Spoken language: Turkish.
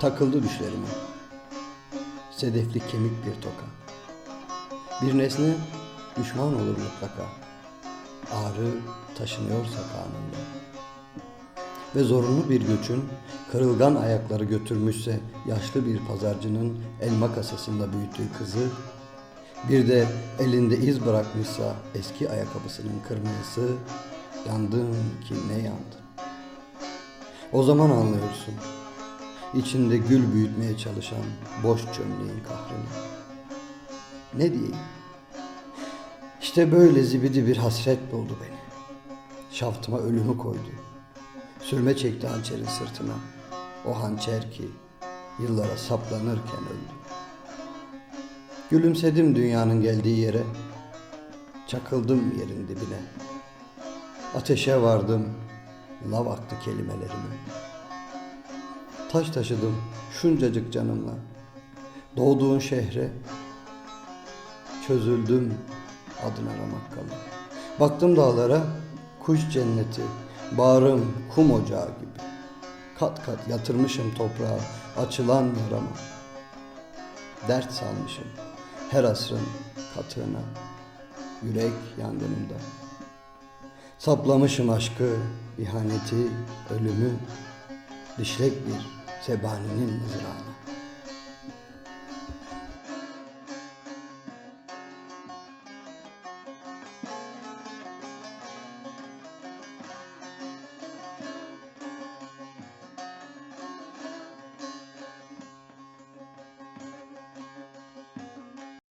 takıldı düşlerime. Sedefli kemik bir toka. Bir nesne düşman olur mutlaka. Ağrı taşınıyorsa kanında. Ve zorunlu bir göçün kırılgan ayakları götürmüşse yaşlı bir pazarcının elma kasasında büyüttüğü kızı, bir de elinde iz bırakmışsa eski ayakkabısının kırmızısı, yandın ki ne yandın. O zaman anlıyorsun, içinde gül büyütmeye çalışan boş çömleğin kahrını. Ne diyeyim? İşte böyle zibidi bir hasret buldu beni. Şaftıma ölümü koydu. Sürme çekti hançerin sırtına. O hançer ki yıllara saplanırken öldü. Gülümsedim dünyanın geldiği yere. Çakıldım yerin dibine. Ateşe vardım, lav aktı kelimelerime. Taş taşıdım şuncacık canımla. Doğduğun şehre çözüldüm adın aramak kalı. Baktım dağlara kuş cenneti, bağrım kum ocağı gibi. Kat kat yatırmışım toprağa açılan yarama. Dert salmışım her asrın katığına, yürek yangınımda. Saplamışım aşkı, ihaneti, ölümü, dişlek bir sebaninin mızrağına.